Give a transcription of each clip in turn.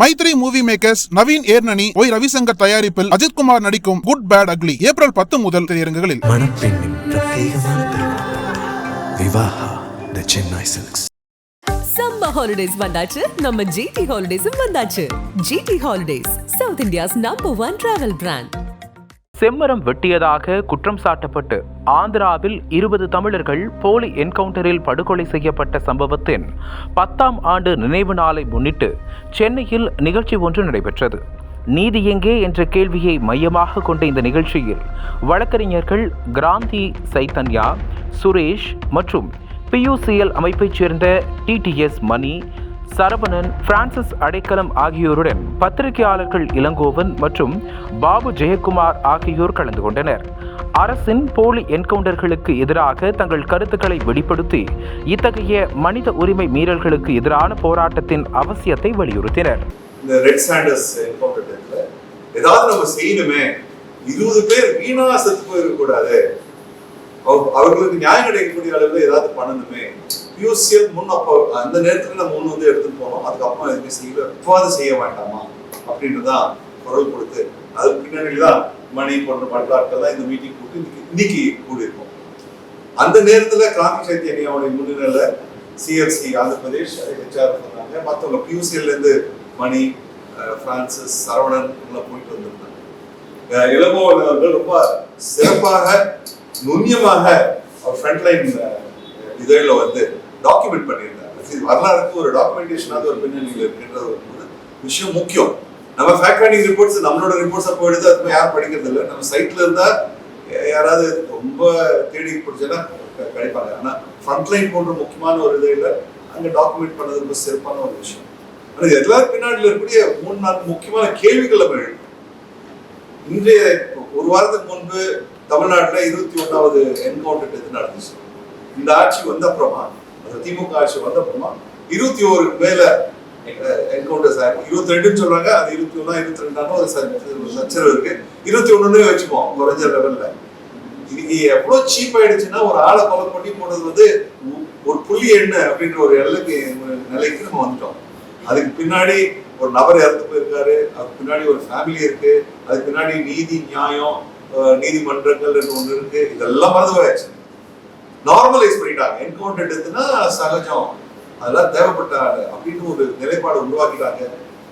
Mythri movie makers Naveen Yerneni Y Ravishankar தயாரிப்பில் அஜித்குமார் நடிக்கும் good bad ugly April பத்து முதல் திரையரங்குகளில். மணப்பெண்ணின் பிரத்யேகமான திருமணம். Vivaha the Chennai silks summer holidays வந்தாச்சு. நம்ம ஜிடி ஹாலிடேஸும் வந்தாச்சு. GT holidays South India's number one travel brand செம்மரம் வெட்டியதாக குற்றம் சாட்டப்பட்டு ஆந்திராவில் இருபது தமிழர்கள் போலி என்கவுண்டரில் படுகொலை செய்யப்பட்ட சம்பவத்தின் பத்தாம் ஆண்டு நினைவு நாளை முன்னிட்டு சென்னையில் நிகழ்ச்சி ஒன்று நடைபெற்றது. நீதி எங்கே என்ற கேள்வியை மையமாக கொண்ட இந்த நிகழ்ச்சியில் வழக்கறிஞர்கள் கிராந்தி சைத்தன்யா சுரேஷ் மற்றும் பியூசிஎல் அமைப்பைச் சேர்ந்த டிடிஎஸ் மணி சரவணன் பிரான்சிஸ் அடைக்கலம் ஆகியோருடன் பத்திரிகையாளர்கள் இளங்கோவன் மற்றும் பாபு ஜெயக்குமார் ஆகியோர் கலந்து கொண்டனர். அரசின் போலி என்கவுண்டர்களுக்கு எதிராக தங்கள் கருத்துக்களை வெளிப்படுத்தி இத்தகைய மனித உரிமை மீறல்களுக்கு எதிரான போராட்டத்தின் அவசியத்தை வலியுறுத்தினர். ஏதாவது நம்ம செய்யணுமே. இருபது பேர் வீணா செத்து போயிருக்க கூடாது அவர்களுக்கு நியாயம் கிடைக்கக்கூடிய அளவில் ஏதாவது பண்ணணுமே. பியூசிஎல் முன் அப்போ அந்த நேரத்துல நம்ம முன் வந்து எடுத்துட்டு போனோம். அதுக்கப்புறம் எதுவுமே செய்யல இப்போது செய்ய வேண்டாமா? அப்படின்றதான் குரல் கொடுத்து அதுக்கு பின்னணியில தான் மணி போன்ற பண்பாட்கள் தான் இந்த மீட்டிங் கூட்டு இன்னைக்கு இன்னைக்கு கூடியிருக்கோம். அந்த நேரத்துல கிராமி சைத்தன்யாவுடைய முன்னிலையில சிஎல்சி ஆந்திர பிரதேஷ் ஹெச்ஆர் சொன்னாங்க மற்றவங்க பியூசிஎல்ல இருந்து மணி பிரான்சிஸ் சரவணன் எல்லாம் போயிட்டு வந்திருந்தாங்க. அஹ், இளங்கோவன் அவர்கள் ரொம்ப சிறப்பாக நுண்ணியமாக அவர் ஃப்ரண்ட்லைன் இதழில் வந்து டாக்குமெண்ட் பண்ணியிருந்தாங்க. வரலாறுக்கு ஒரு டாக்குமெண்டேஷனாக ஒரு பின்னணியில் இருக்கின்ற ஒரு விஷயம் முக்கியம். நம்ம ஃபேக்ட் ஃபைண்டிங் ரிப்போர்ட்ஸ் நம்மளோட ரிப்போர்ட்ஸை போயிடுது அது போய் யாரும் படிக்கிறது இல்லை. நம்ம சைட்ல இருந்தால் யாராவது ரொம்ப தேடி பிடிச்சா கிடைப்பாங்க ஆனா ஃப்ரண்ட்லைன் போன்ற முக்கியமான ஒரு இதில் அங்கே டாக்குமெண்ட் பண்ணது ரொம்ப சிறப்பான ஒரு விஷயம். ஆனால் எல்லாரும் பின்னாடியில் இருக்கக்கூடிய மூணு நான்கு முக்கியமான கேள்விகள் நம்ம எழுப்பணும். இன்றைய ஒரு வாரத்துக்கு முன்பு தமிழ்நாட்டில் இருபத்தி ஒன்றாவது என்கவுண்டர் எது நடந்துச்சு? இந்த ஆட்சி வந்த அப்புறமா அந்த திமுக ஆட்சி வந்த அப்புறமா இருபத்தி ஓருக்கு மேல என்கவுண்டர்ஸ் சார் இருபத்தி ரெண்டுன்னு சொல்றாங்க அது இருபத்தி ஒண்ணா இருபத்தி ரெண்டான ஒரு சச்சரவு இருக்கு. இருபத்தி ஒண்ணுன்னு வச்சுப்போம் குறைஞ்ச லெவல்ல இது எவ்வளவு சீப் ஆயிடுச்சுன்னா ஒரு ஆளை கொலை பண்ணி போனது வந்து ஒரு புள்ளி என்ன அப்படின்ற ஒரு எல்லைக்கு நிலைக்கு நம்ம வந்துட்டோம். அதுக்கு பின்னாடி ஒரு நபர் இறந்து போயிருக்காரு அதுக்கு பின்னாடி ஒரு ஃபேமிலி இருக்கு அதுக்கு பின்னாடி நீதி நியாயம் நீதிமன்றங்கள் ஒன்று இருக்கு. இதெல்லாம் மறந்து போயாச்சு. நார்மலைஸ் பண்ணிட்டாங்க என்கவுண்டர் எடுத்துனா சகஜம். அதெல்லாம் தேவைப்பட்ட அப்படின்னு ஒரு நிலைப்பாடு உருவாக்கிட்டாங்க.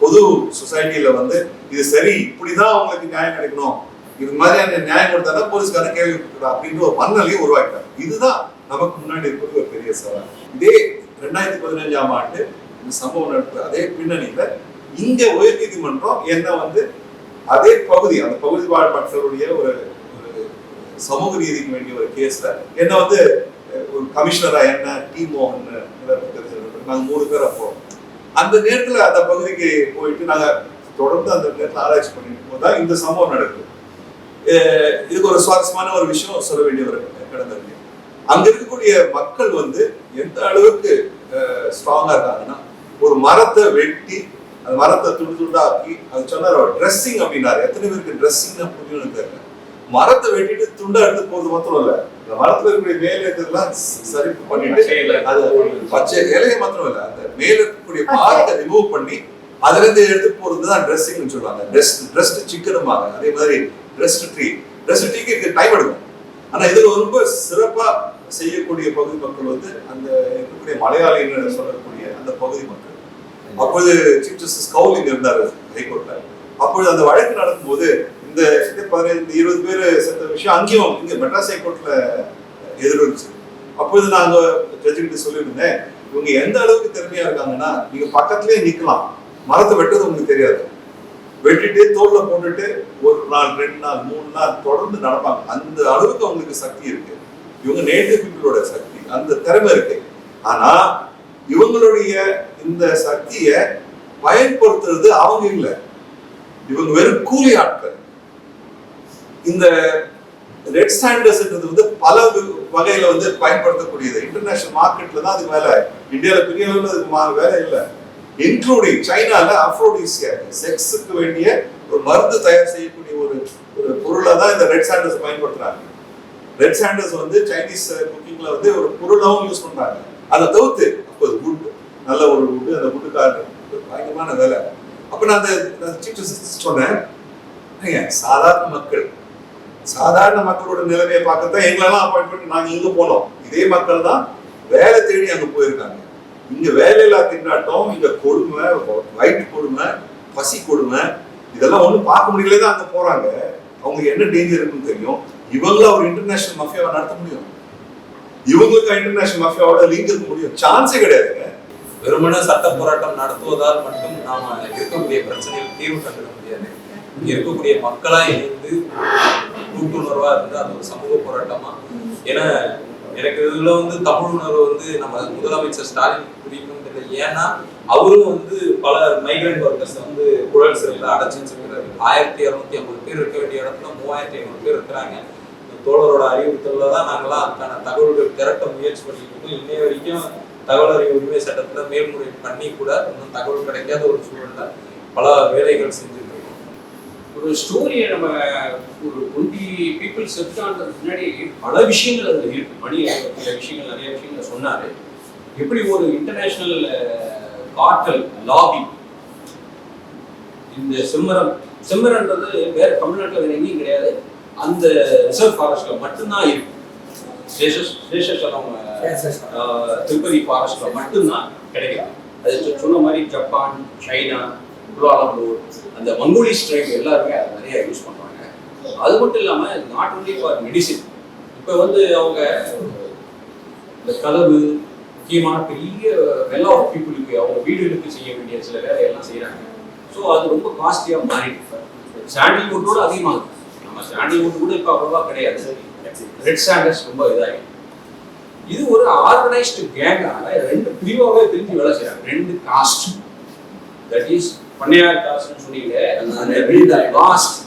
பொது சொசைட்டியில வந்து இது சரி இப்படிதான் அவங்களுக்கு நியாயம் கிடைக்கணும். இது மாதிரியான நியாயம் கொடுத்தா போலீஸ்காரன் கேள்வி கேட்கக்கூடாது அப்படின்ற ஒரு மனநிலையை உருவாக்கிட்டாங்க. இதுதான் நமக்கு முன்னாடி இருக்கிறது ஒரு பெரிய சவால். இதே ரெண்டாயிரத்தி பதினஞ்சாம் ஆண்டு இந்த சம்பவம் நடக்கிற அதே பின்னணியில இங்க உயர்நீதிமன்றம் என்ன வந்து அதே பகுதி அந்த பகுதி வாழ் மக்களுடைய ஒரு ஒரு சமூக நீதிக்கு வேண்டிய ஒரு கேஸ்ல என்ன வந்து கமிஷனரா என்ன டி மோகன் நாங்க மூணு பேர் அப்போ அந்த நேரத்துல அந்த பகுதிக்கு போயிட்டு நாங்க தொடர்ந்து அந்த நேரத்தில் ஆராய்ச்சி பண்ணிட்டு போதுதான் இந்த சம்பவம் நடக்குது. இதுக்கு ஒரு சுவாரஸ்யமான ஒரு விஷயம் சொல்ல வேண்டிய ஒரு கிடந்திருக்கு அங்க இருக்கக்கூடிய மக்கள் வந்து எந்த அளவுக்கு ஸ்ட்ராங்கா இருக்காங்கன்னா ஒரு மரத்தை வெட்டி அந்த மரத்தை துண்டு துண்டாக்கி அது சொன்னார் ட்ரெஸ்ஸிங் அப்படின்னாரு. எத்தனை பேருக்கு ட்ரெஸ்ஸிங் புரியும் தெரியல. மரத்தை வெட்டிட்டு துண்டா எடுத்து போறது மாத்திரம் இல்ல. இந்த மரத்துல இருக்கக்கூடிய மேல இதெல்லாம் சரி பண்ணிட்டு அது பச்சை இலையை மாத்திரம் இல்ல. அந்த மேல இருக்கக்கூடிய பார்ட்டை ரிமூவ் பண்ணி அதுல இருந்து எடுத்து போறது தான் ட்ரெஸ்ஸிங்னு சொல்லுவாங்க. ட்ரெஸ் ட்ரெஸ்ட் சிக்கனுமாங்க அதே மாதிரி ட்ரெஸ்ட் ட்ரீ ட்ரெஸ்ட் ட்ரீக்கு டைம் எடுக்கும். ஆனா இதுல ரொம்ப சிறப்பா செய்யக்கூடிய பகுதி மக்கள் வந்து அந்த இருக்கக்கூடிய மலையாளின்னு சொல்லக்கூடிய அந்த பகுதி மக்கள். அப்பொழுது சீஃப் ஜஸ்டிஸ் கவுலிங் இருந்தாரு ஹைகோர்ட்ல. அப்பொழுது அந்த வழக்கு நடக்கும்போது இந்த இது பதினைந்து இருபது பேர் செத்த விஷயம் அங்கேயும் இங்கே மெட்ராஸ் ஹைகோர்ட்ல அப்போது நான் அங்கே ஜட்ஜுகிட்ட சொல்லியிருந்தேன் இவங்க எந்த அளவுக்கு திறமையா இருக்காங்கன்னா நீங்க பக்கத்துலயே நிற்கலாம் மரத்தை வெட்டுறது உங்களுக்கு தெரியாது. வெட்டிட்டு தோல்ல போட்டுட்டு ஒரு நாள் ரெண்டு நாள் மூணு நாள் தொடர்ந்து நடப்பாங்க. அந்த அளவுக்கு அவங்களுக்கு சக்தி இருக்கு. இவங்க நேட்டிவ் பீப்புளோட சக்தி அந்த திறமை இருக்கு. ஆனா இவங்களுடைய இந்த சக்தியை பயன்படுத்துறது அவங்க இல்லை. இவங்க வெறும் கூலி ஆட்கள். இந்த ரெட் ஸ்டாண்டர்ஸ்ன்றது வந்து பல வகையில வந்து பயன்படுத்தக்கூடியது. இன்டர்நேஷனல் மார்க்கெட்ல தான் அதுக்கு மேல இந்தியால பெரிய அளவுல அதுக்கு வேலை இல்லை. இன்க்ளூடிங் சைனால அஃப்ரோடிசியா செக்ஸுக்கு வேண்டிய ஒரு மருந்து தயார் செய்யக்கூடிய ஒரு ஒரு பொருளை தான் இந்த ரெட் சாண்டர்ஸ் பயன்படுத்துறாங்க. ரெட் சாண்டர்ஸ் வந்து சைனீஸ் குக்கிங்ல வந்து ஒரு பொருளாவும் யூஸ் பண்றாங்க. அதை தவிர்த்து அப்போ குட் நல்ல ஒரு குட்டு அந்த குட்டுக்காரன் பயங்கரமான வேலை. அப்ப நான் அந்த சொன்னேன். சாதாரண மக்கள் சாதாரண மக்களோட நிலைமையை பார்க்கத்தான் எங்களெல்லாம் அப்பாயின்மெண்ட் நாங்கள் இங்கே போனோம். இதே மக்கள் தான் வேலை தேடி அங்கே போயிருக்காங்க. இங்கே வேலையில்லா திண்டாட்டம் இங்கே கொடுமை வயிற்று கொடுமை பசி கொடுமை இதெல்லாம் ஒன்றும் பார்க்க முடியல தான் அங்கே போகிறாங்க அவங்க என்ன டேஞ்சர் இருக்குன்னு தெரியும். இவங்கள ஒரு இன்டர்நேஷனல் மஃபியாவை நடத்த முடியும்? இவங்களுக்கு இன்டர்நேஷனல் மஃபியாவோட லிங்க் இருக்க முடியும். சான்ஸே கிடையாதுங்க. வெறுமனே சட்ட போராட்டம் நடத்துவதால் மட்டும் நாம இருக்கக்கூடிய பிரச்சனைகள் தீர்வு கண்டுட முடியாது. இங்க இருக்கக்கூடிய மக்களா இருந்து கூட்டுணர்வா இருந்து அது ஒரு சமூக போராட்டமா? ஏன்னா எனக்கு இதுல வந்து தமிழ் உணர்வு வந்து நம்ம முதலமைச்சர் ஸ்டாலின் புரியணும் தெரியல ஏன்னா அவரும் வந்து பல மைக்ரண்ட் ஒர்க்கர்ஸ் வந்து குழல் சிறையில் அடைச்சு வச்சிருக்கிறாரு ஆயிரத்தி இரநூத்தி ஐம்பது பேர் இருக்க வேண்டிய இடத்துல மூவாயிரத்தி ஐநூறு பேர் இருக்கிறாங்க. தோழரோட அறிவுறுத்தல தான் நாங்களாம் அதுக்கான தகவல்கள் திரட்ட முயற்சி பண்ணிட்டு இருக்கோம். இன்னைய வரைக்கும் தகவல் அறிவு உரிமை சட்டத்துல மேல்முறை பண்ணி கூட இன்னும் தகவல் கிடைக்காத ஒரு சூழல்ல பல வேலைகள் செஞ்சு ஒரு ஸ்டோரியை நம்ம ஒரு டுவெண்ட்டி பீப்புள் ஆனதுக்கு முன்னாடி பல விஷயங்கள் அதில் இருக்கு. மணி சில விஷயங்கள் நிறைய விஷயங்கள் சொன்னாரு. எப்படி ஒரு இன்டர்நேஷனல் கார்டல் லாபி இந்த செம்மரம் செம்மரன்றது வேற தமிழ்நாட்டில் வேற எங்கேயும் கிடையாது. அந்த ரிசர்வ் ஃபாரஸ்ட்ல மட்டும்தான் இருக்கு. திருப்பதி ஃபாரஸ்ட்ல மட்டும்தான் கிடைக்கும் அது சொன்ன மாதிரி ஜப்பான் சைனா குலாலம்பூர் அந்த மங்கோலிஸ் ட்ரைப் எல்லாருமே அதை நிறைய யூஸ் பண்ணுவாங்க. அது மட்டும் இல்லாம நாட் ஒன்லி ஃபார் மெடிசின் இப்போ வந்து அவங்க இந்த கதவு முக்கியமான பெரிய வெல் ஆஃப் பீப்புளுக்கு அவங்க வீடுகளுக்கு செய்ய வேண்டிய சில வேலையெல்லாம் செய்றாங்க. ஸோ அது ரொம்ப காஸ்ட்லியாக மாறிட்டு சாண்டில்வுட்டோட அதிகமாகுது. நம்ம சாண்டில்வுட் கூட இப்போ அவ்வளோவா கிடையாது. ரெட் சாண்டர்ஸ் ரொம்ப இதாகி இது ஒரு ஆர்கனைஸ்டு கேங்காக ரெண்டு பிரிவாகவே பிரிஞ்சு வேலை செய்யறாங்க ரெண்டு காஸ்ட் தட் இஸ் பண்ணையார் காஸ்ட்னு சொன்னீங்க. காஸ்ட்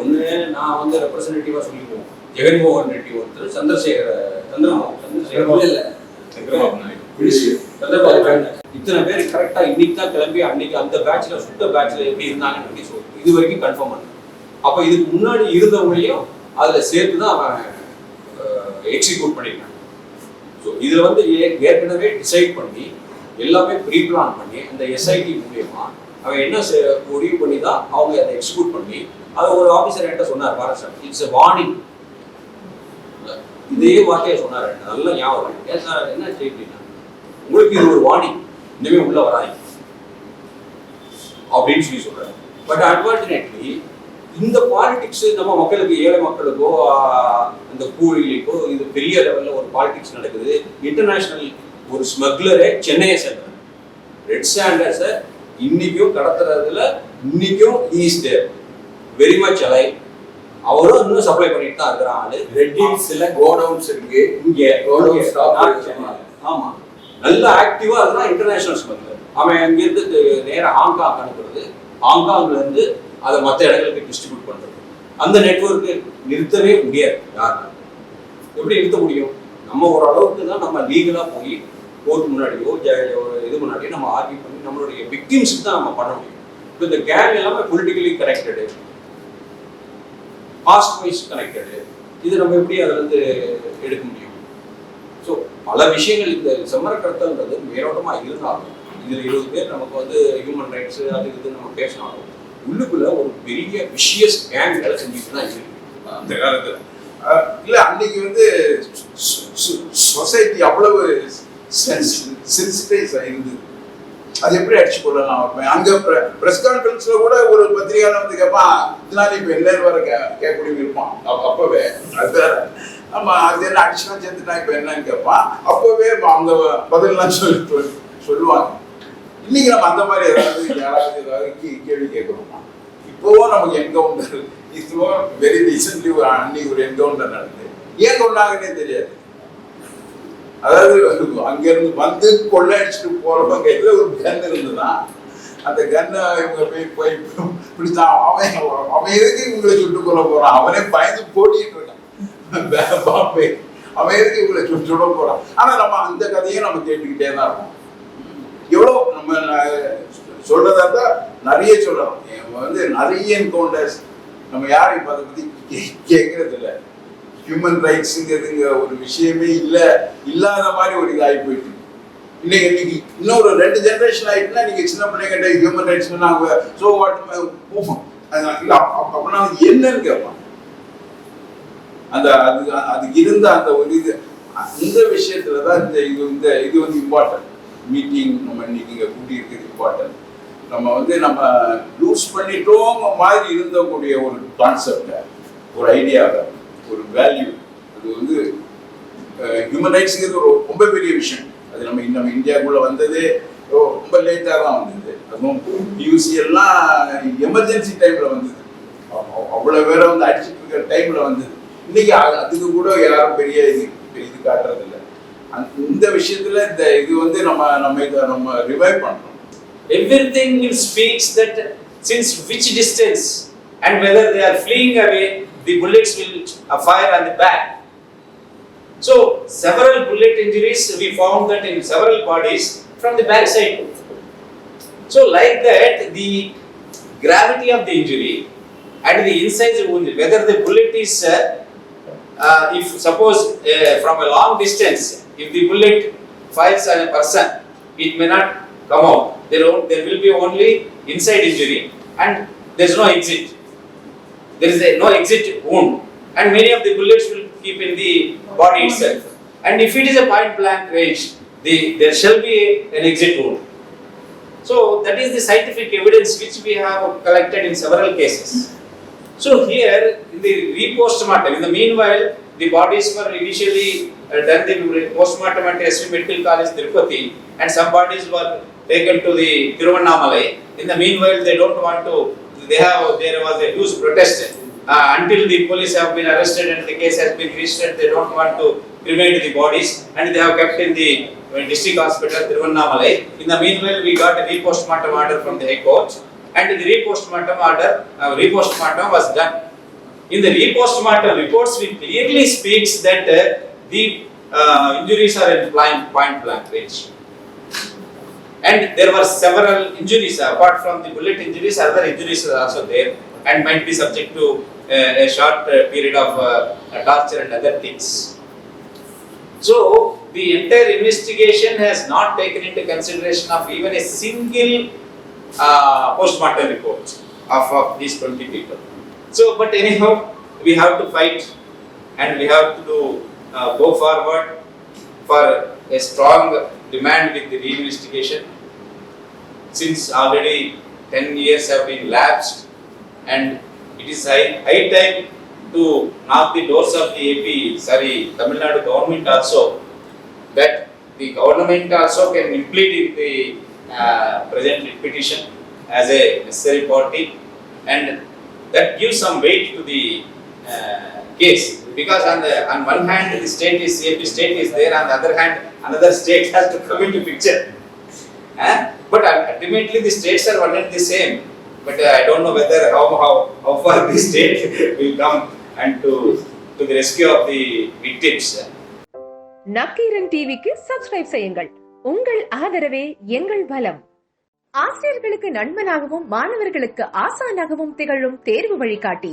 ஒன்று நான் வந்து ரெப்ரசன்டேட்டிவாக சொல்லிக்குவோம். ஜெகன்மோகன் ரெட்டி ஒருத்தர் சந்திரசேகர சந்திரமோகன் சந்திரசேகர் இல்ல. இத்தனை பேர் கரெக்டா இன்னைக்கு தான் கிளம்பி அன்னைக்கு அந்த பேட்ச்ல சுத்த பேட்ச்ல எப்படி இருந்தாங்கன்னு சொல்லி சொல்லு இது வரைக்கும் கன்ஃபார்ம் பண்ணு அப்ப இதுக்கு முன்னாடி இருந்தவங்களையும் அதுல சேர்த்து தான் அவன் எக்ஸிக்யூட் பண்ணிருக்கான் ஸோ இதுல வந்து ஏற்கனவே டிசைட் பண்ணி எல்லாமே ப்ரீ பிளான் பண்ணி அந்த எஸ்ஐடி மூலியமா அவன் என்ன முடிவு பண்ணி தான் அவங்க அதை எக்ஸிக்யூட் பண்ணி அதை ஒரு ஆஃபீஸர் என்கிட்ட சொன்னார் பாரத் இட்ஸ் எ வார்னிங் இதே வார்த்தையை சொன்னார். நல்லா ஞாபகம் ஏன் சார் என்ன செய்யறீங்க உங்களுக்கு இது ஒரு வார்னிங் இனிமே உள்ள வராங்க அப்படின்னு சொல்லி சொல்றாரு. பட் அன்பார்ச்சுனேட்லி இந்த பாலிடிக்ஸ் நம்ம மக்களுக்கு ஏழை மக்களுக்கோ இந்த கூலிகளுக்கோ இது பெரிய லெவலில் ஒரு பாலிடிக்ஸ் நடக்குது. இன்டர்நேஷனல் ஒரு ஸ்மக்லரே சென்னையை சேர்ந்தார் ரெட் சாண்டர்ஸை இன்னைக்கும் கடத்துறதுல இன்னைக்கும் ஈஸ் தேர் வெரி மச் அலை அவரும் இன்னும் சப்ளை பண்ணிட்டு தான் இருக்கிற ஆளு. ரெட்டில்ஸ்ல கோடவுன்ஸ் இருக்கு. இங்க. சென்னை. ஆமா. நல்ல ஆக்டிவா இருந்தா இன்டர்நேஷனல் ஸ்மக்லர் அவன் அங்கிருந்து து- நேரா ஹாங்காங் அனுப்புறது. ஹாங்காங்ல இருந்து அதை மற்ற இடங்களுக்கு டிஸ்ட்ரிபியூட் பண்றது. அந்த நெட்வொர்க்கு நிறுத்தவே முடியாது யாருனாலும் எப்படி நிறுத்த முடியும்? நம்ம ஒரு அளவுக்கு தான் நம்ம லீகலா போய் கோர்ட் முன்னாடியோ இது முன்னாடியோ நம்ம ஆர்கியூ பண்ணி நம்மளுடைய விக்டிம்ஸுக்கு தான் நம்ம பண்ண முடியும். இப்போ இந்த கேங் எல்லாமே politically connected past wise connected இது நம்ம எப்படி அதுலேருந்து எடுக்க முடியும்? ஸோ பல விஷயங்கள் இந்த செம்மர மேலோட்டமாக இருந்தாலும் இதில் இருபது பேர் நமக்கு வந்து ஹியூமன் ரைட்ஸ் அது இது நம்ம பேசினாலும் உள்ளுக்குள்ள ஒரு பெரிய விஷியஸ் கேங் வேலை செஞ்சுட்டு தான் இருக்கு. அந்த காலத்தில். இல்லை அன்னைக்கு வந்து சொசைட்டி அவ்வளவு சென்சிட்டைஸ் இருந்தது அது எப்படி அடிச்சு கொள்ளலாம் அப்ப அங்க பிரஸ் கான்ஃபரன்ஸ்ல கூட ஒரு பத்திரிகையாளர் வந்து கேட்பான் இதனால இப்ப எல்லாரும் வர கே கேட்கக்கூடிய இருப்பான் அப்ப- அப்பவே அது வேற. ஆமா அது என்ன அடிச்சுலாம் சேர்த்துட்டா இப்ப என்னன்னு கேட்பான் அப்பவே அவங்க பதிலாம் சொல்லி சொல்லுவாங்க. இன்னைக்கு நம்ம அந்த மாதிரி ஏதாவது யாராவது ஏதாவது கேள்வி கேட்கணுமா? இப்போவும் நமக்கு என்கவுண்டர் இப்போ வெரி ரீசென்ட்லி ஒரு அன்னி ஒரு என்கவுண்டர் நடந்தது. ஏன் கொண்டாங்கன்னே தெரியாது. அதாவது அங்க இருந்து வந்து கொள்ளையடிச்சுட்டு போறவங்க இதில் ஒரு கன் இருந்ததுன்னா அந்த கன்னை இவங்க போய் போய் பிடிச்சா அவன் அவன் எதுக்கு இவங்களை சுட்டு கொள்ள போறான்? அவனே பயந்து போட்டிட்டு இருக்கான் பா- பாம்பே. அவன் எதுக்கு இவங்களை சுட்டு சுட போறான்? ஆனா நம்ம அந்த கதையை நம்ம கேட்டுக்கிட்டே தான் இருக்கோம். எவ்வளோ நம்ம சொல்றதா இருந்தா நிறைய சொல்லலாம். வந்து நிறைய என்கவுண்டர்ஸ் நம்ம யாரும் இப்போ அதை பத்தி கேட்கறது இல்லை ஹியூமன் ரைட்ஸுங்கிறதுங்க ஒரு விஷயமே இல்ல இல்லாத மாதிரி ஒரு இதாகி போயிட்டு இன்னைக்கு இன்னைக்கு இன்னொரு ரெண்டு ஜெனரேஷன் ஆயிட்டுனா நீங்க சின்ன பிள்ளைங்கிட்ட ஹியூமன் ரைட்ஸ் அவங்க ஸோ வாட் போவோம் இல்ல அப்படின்னா என்னன்னு கேட்பான் அந்த அது அது இருந்த அந்த ஒரு இது இந்த விஷயத்துல தான் இந்த இது இந்த இது வந்து இம்பார்ட்டன்ட் மீட்டிங் நம்ம இன்னைக்கு இங்கே கூட்டி இருக்கிறது இம்பார்ட்டன்ட் நம்ம வந்து நம்ம லூஸ் பண்ணிட்டோம் மாதிரி இருந்தக்கூடிய ஒரு கான்செப்டை ஒரு ஐடியாவை ஒரு வேல்யூ அது வந்து ஹியூமன் ரைட்ஸுங்கிறது ஒரு ரொம்ப பெரிய விஷயம். அது நம்ம நம்ம இந்தியாவுக்குள்ளே வந்ததே ரொம்ப லேட்டாக தான் வந்தது. அதுவும் யூசி எல்லாம் எமர்ஜென்சி டைமில் வந்தது. அவ்வளோ பேரை வந்து அடிச்சுட்டு இருக்கிற டைமில் வந்தது. இன்னைக்கு அதுக்கு கூட யாரும் பெரிய இது பெரிய இது காட்டுறது இல்லை. அந்த- இந்த விஷயத்துல இந்த இது வந்து நம்ம நம்ம இதை நம்ம ரிவைவ் பண்றோம். Everything speaks that since which distance and whether they are fleeing away the bullets will fire on the back. So several bullet injuries we found that in several bodies from the back side. So like that, the gravity of the injury and the incisive wound, whether the bullet is, uh, uh, if suppose uh, from a long distance, if the bullet fires on a person, it may not come out. There, there will be only inside injury and there is no exit. There is a, no exit wound and many of the bullets will keep in the body itself. And if it is a point blank range, the, there shall be an exit wound. So that is the scientific evidence which we have collected in several cases. So here in the re-postmortem, in the meanwhile, the bodies were initially uh, done the postmortem at SV Medical College Tirupati and some bodies were taken to the Tiruvannamalai. In the meanwhile, they don't want to, they have, there was a huge protest. Uh, until the police have been arrested and the case has been registered, they don't want to cremate the bodies and they have kept in the uh, district hospital Tiruvannamalai. In the meanwhile, we got a re-postmortem order from the High Court and the re-postmortem order, uh, re-postmortem was done. In the re-postmortem reports, we clearly speaks that uh, the uh, injuries are in blind, point blank range. And there were several injuries apart from the bullet injuries, other injuries are also there and might be subject to uh, a short uh, period of uh, torture and other things. So the entire investigation has not taken into consideration of even a single uh, postmortem report of, of these 20 people. So, but anyhow, we have to fight and we have to uh, go forward for a strong demand with the reinvestigation. Since already 10 years have been lapsed and it is high, high time to knock the doors of the AP, sorry, Tamil Nadu government also, that the government also can implead in the uh, present petition as a necessary party and that gives some weight to the uh, case because on the on one hand the state is AP state is there on the other hand another state has to come into picture Eh? but ultimately the states are one and the same but uh, I don't know whether how how how far the state will come and to to the rescue of the victims. Nakkheeran டிவிக்கு subscribe செய்யுங்கள் உங்கள் ஆதரவே எங்கள் பலம் ஆசிரியர்களுக்கு நண்பனாகவும் மாணவர்களுக்கு ஆசானாகவும் திகழும் தேர்வு வழிகாட்டி